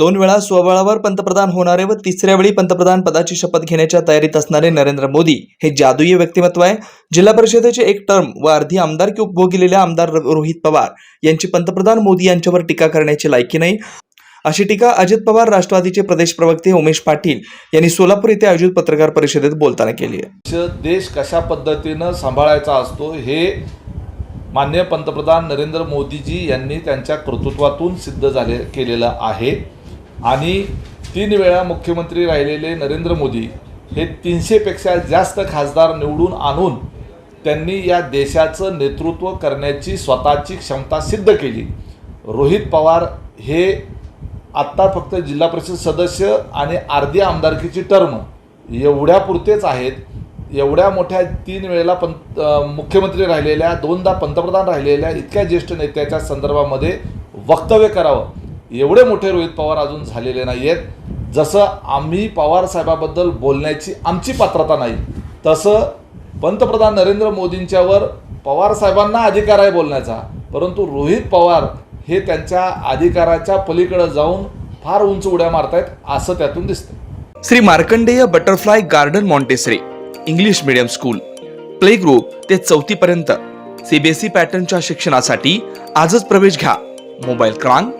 दोन वेळा स्वबळावर पंतप्रधान होणारे व तिसऱ्या वेळी पंतप्रधान पदाची शपथ घेण्याच्या तयारीत असणारे नरेंद्र मोदी हे जादुई व्यक्तिमत्व आहे. जिल्हा परिषदेचे एक टर्म व अर्धी आमदारकी उपभोगलेल्या आमदार रोहित पवार यांची पंतप्रधान मोदी यांच्यावर टीका करण्याची लायकी नाही. अशी टीका अजित पवार राष्ट्रवादीचे प्रदेश प्रवक्ते उमेश पाटील यांनी सोलापूर येथे आयोजित पत्रकार परिषदेत बोलताना केली आहे. देश- देश कशा पद्धतीनं सांभाळायचा असतो हे मान्य पंतप्रधान नरेंद्र मोदीजी यांनी त्यांच्या कर्तृत्वातून सिद्ध झाले केलेलं आहे. आणि तीन वेळा मुख्यमंत्री राहिलेले नरेंद्र मोदी हे तीनशेपेक्षा जास्त खासदार निवडून आणून त्यांनी या देशाचं नेतृत्व करण्याची स्वतःची क्षमता सिद्ध केली. रोहित पवार हे आत्ता फक्त जिल्हा परिषद सदस्य आणि अर्धी आमदारकीची टर्म एवढ्यापुरतेच आहेत. एवढ्या मोठ्या तीन वेळेला पंत मुख्यमंत्री राहिलेल्या दोनदा पंतप्रधान राहिलेल्या इतक्या ज्येष्ठ नेत्याच्या संदर्भामध्ये वक्तव्य करावं. एवढे मोठे रोहित पवार अजून झालेले नाही आहेत जसं आम्ही पवार साहेबाबद्दल बोलण्याची आमची पात्रता नाही तसं पंतप्रधान नरेंद्र मोदींच्यावर पवार साहेबांना अधिकार आहे बोलण्याचा. परंतु रोहित पवार हे त्यांच्या अधिकाराच्या पलीकडे जाऊन फार उंच उड्या मारतायत असं त्यातून दिसतं Shri Markandeya butterfly garden Montessori English medium school. Play group ते चौथीपर्यंत. सीबीएसई पॅटर्नच्या शिक्षणासाठी आजच प्रवेश घ्या. मोबाईल क्रमांक